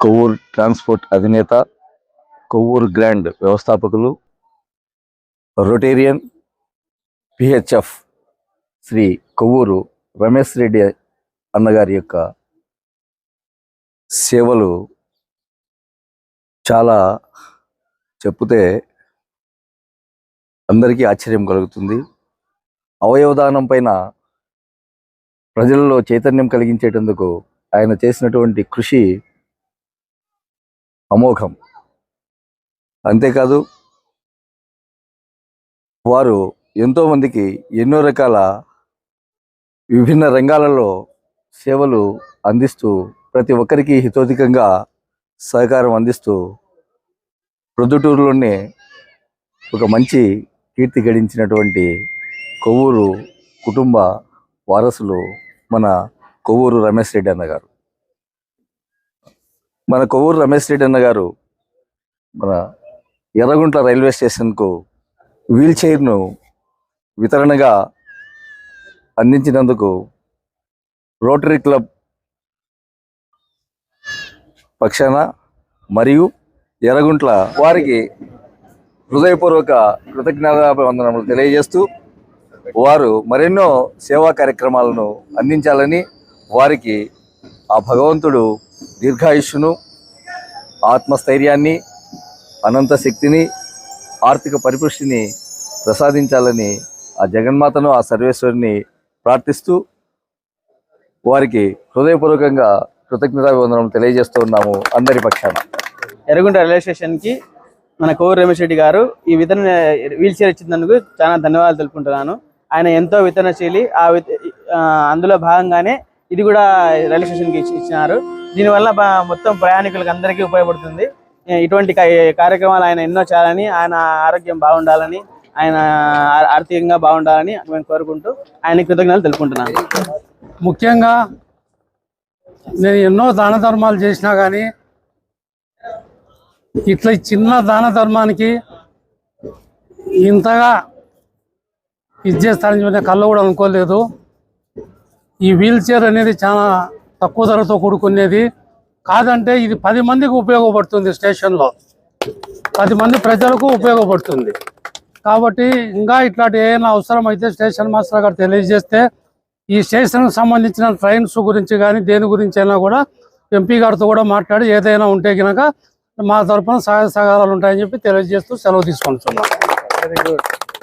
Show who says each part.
Speaker 1: Kovvur transport అధినేత Kovvur grand వ్యవస్థాపకులు Rotarian PHF Shri Kovvur Ramesh Reddy అన్నగారి యొక్క సేవలు చాలా చెప్తే అందరికీ ఆశ్చర్యం కలుగుతుంది. అవయవదానం పైన ప్రజలలో చైతన్యం కలిగించేటందుకు ఆయన చేసినటువంటి కృషి అమోఘం. అంతేకాదు వారు ఎంతోమందికి ఎన్నో రకాల విభిన్న రంగాలలో సేవలు అందిస్తూ ప్రతి ఒక్కరికి హితోధికంగా సహకారం అందిస్తూ ప్రొద్దుటూరులోనే ఒక మంచి కీర్తి గడించినటువంటి కొవ్వూరు కుటుంబ వారసులు మన కొవ్వూరు రమేష్ రెడ్డి అన్నగారు. మన కొవ్వూరు రమేష్ రెడ్డి అన్న గారు మన ఎర్రగుంట్ల రైల్వే స్టేషన్కు వీల్ చైర్ను వితరణగా అందించినందుకు రోటరీ క్లబ్ పక్షాన మరియు ఎర్రగుంట్ల వారికి హృదయపూర్వక కృతజ్ఞతాభివందనములు తెలియజేస్తూ వారు మరెన్నో సేవా కార్యక్రమాలను అందించాలని వారికి ఆ భగవంతుడు దీర్ఘాయుష్ను ఆత్మస్థైర్యాన్ని అనంత శక్తిని ఆర్థిక పరిపుష్టిని ప్రసాదించాలని ఆ జగన్మాతను ఆ సర్వేశ్వరిని ప్రార్థిస్తూ వారికి హృదయపూర్వకంగా కృతజ్ఞతాభివందనం తెలియజేస్తూ ఉన్నాము అందరి పక్షాన.
Speaker 2: ఎర్రగుంట రైల్వే స్టేషన్కి మన కోవూరు రమేష్ రెడ్డి గారు ఈ వితరణ వీల్ చైర్ ఇచ్చినందుకు చాలా ధన్యవాదాలు తెలుపుకుంటున్నాను. ఆయన ఎంతో వితరణశీలి ఆ అందులో భాగంగానే ఇది కూడా రైల్వే స్టేషన్కి ఇచ్చినారు. దీనివల్ల మొత్తం ప్రయాణికులకు అందరికీ ఉపయోగపడుతుంది. ఇటువంటి కార్యక్రమాలు ఆయన ఎన్నో చేయాలని ఆయన ఆరోగ్యం బాగుండాలని ఆయన ఆర్థికంగా బాగుండాలని మేము కోరుకుంటూ ఆయన కృతజ్ఞతలు తెలుపుకుంటున్నాను.
Speaker 3: ముఖ్యంగా నేను ఎన్నో దాన ధర్మాలు చేసినా కానీ ఇట్లా చిన్న దాన ధర్మానికి ఇంతగా ఇది చేస్తానని చెప్పిన కళ్ళు కూడా అనుకోలేదు. ఈ వీల్ చైర్ అనేది చాలా తక్కువ ధరతో కూడుకునేది కాదంటే ఇది పది మందికి ఉపయోగపడుతుంది స్టేషన్లో. పది మంది ప్రజలకు ఉపయోగపడుతుంది. కాబట్టి ఇంకా ఇట్లాంటి ఏమైనా అవసరం అయితే స్టేషన్ మాస్టర్ గారు తెలియజేస్తే ఈ స్టేషన్కి సంబంధించిన ట్రైన్స్ గురించి కానీ దేని గురించి అయినా కూడా ఎంపీ గారితో కూడా మాట్లాడి ఏదైనా ఉంటే కనుక మా తరపున సహాయ సహకారాలు ఉంటాయని చెప్పి తెలియజేస్తూ సెలవు తీసుకుంటున్నాం.
Speaker 2: Very good